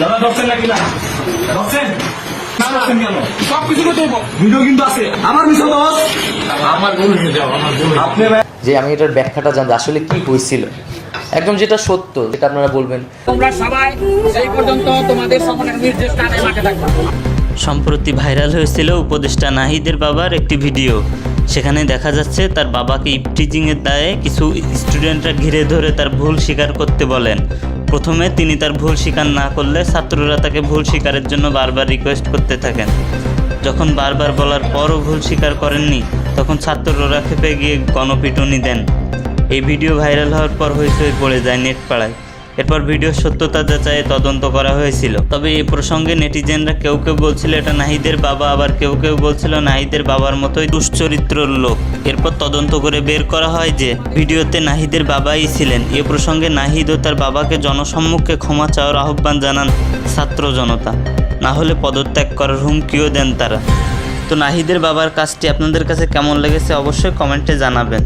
দাদা ধরছেন নাকি না? ধরছেন? না ধরছেন কেন? সব কিছু করতে ভিডিও কিন্তু আছে। আমার মিশন দোষ আমার ভুল হয়ে যাও আমার ভুল আপনি যে আমি এটার ব্যাখ্যাটা জানতে আসলে কি হয়েছিল? একদম যেটা সত্য যেটা আপনারা বলবেন। তোমরা সবাই সেই পর্যন্ত তোমাদের সকলের নির্দেশ টানে মাঠে থাকবে সম্প্রতি ভাইরাল হয়েছিল উপদেষ্টা নাহিদের বাবার একটি ভিডিও। সেখানে দেখা যাচ্ছে তার বাবাকে ইপটিজিংয়ের দায়ে কিছু স্টুডেন্টরা ঘিরে ধরে তার ভুল স্বীকার করতে বলেন। প্রথমে তিনি তার ভুল স্বীকার না করলে ছাত্ররা তাকে ভুল স্বীকারের জন্য বারবার রিকোয়েস্ট করতে থাকেন। যখন বারবার বলার পরও ভুল স্বীকার করেননি, তখন ছাত্ররা খেপে গিয়ে গণপিটুনি দেন। এই ভিডিও ভাইরাল হওয়ার পর হইচই পড়ে যায় নেট পাড়ায় এরপর ভিডিওর সত্যতা যাচাইয়ে তদন্ত করা হয়েছিল। তবে এই প্রসঙ্গে নেটিজেনরা কেউ কেউ বলছিল, এটা নাহিদের বাবা। আবার কেউ কেউ বলছিল, নাহিদের বাবার মতোই দুশ্চরিত্রর লোক। এরপর তদন্ত করে বের করা হয় যে, ভিডিওতে নাহিদের বাবাই ছিলেন। এ প্রসঙ্গে নাহিদ ও তার বাবাকে জনসম্মুখে ক্ষমা চাওয়ার আহ্বান জানান ছাত্র জনতা। না হলে পদত্যাগ করার হুমকিও দেন তারা। তো নাহিদের বাবার কাজটি আপনাদের কাছে কেমন লেগেছে অবশ্যই কমেন্টে জানাবেন।